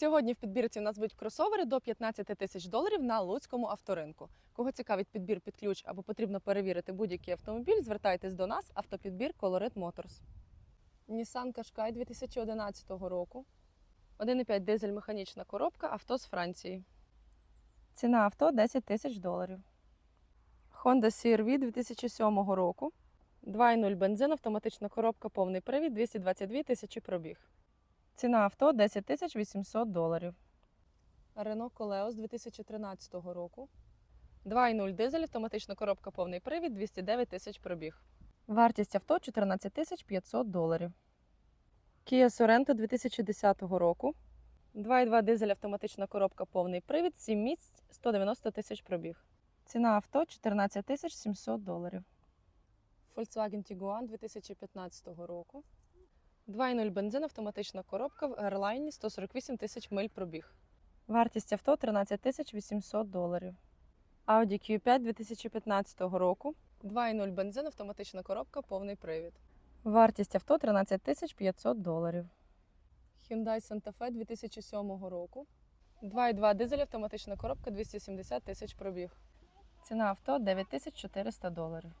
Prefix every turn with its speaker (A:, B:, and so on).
A: Сьогодні в підбірці у нас будуть кросовери до 15 тисяч доларів на Луцькому авторинку. Кого цікавить підбір під ключ або потрібно перевірити будь-який автомобіль, звертайтесь до нас. Автопідбір Colorit Motors. Nissan Qashqai 2011 року. 1,5 дизель механічна коробка, авто з Франції. Ціна авто 10 тисяч доларів. Honda CR-V 2007 року. 2,0 бензин, автоматична коробка, повний привід, 222 тисячі пробіг. Ціна авто 10 тисяч 800 доларів. Renault Koleos 2013 року. 2,0 дизель, автоматична коробка, повний привід, 209 тисяч пробіг. Вартість авто 14 тисяч 500 доларів. Kia Sorento 2010 року. 2,2 дизель, автоматична коробка, повний привід, 7 місць, 190 тисяч пробіг. Ціна авто 14 тисяч 700 доларів. Volkswagen Tiguan 2015 року. 2,0 бензин, автоматична коробка в Airline 148 тисяч миль пробіг. Вартість авто 13 тисяч 800 доларів. Audi Q5 2015 року. 2,0 бензин, автоматична коробка, повний привід. Вартість авто 13 тисяч 500 доларів. Hyundai Santa Fe 2007 року. 2,2 дизель, автоматична коробка, 270 тисяч пробіг. Ціна авто 9400 доларів.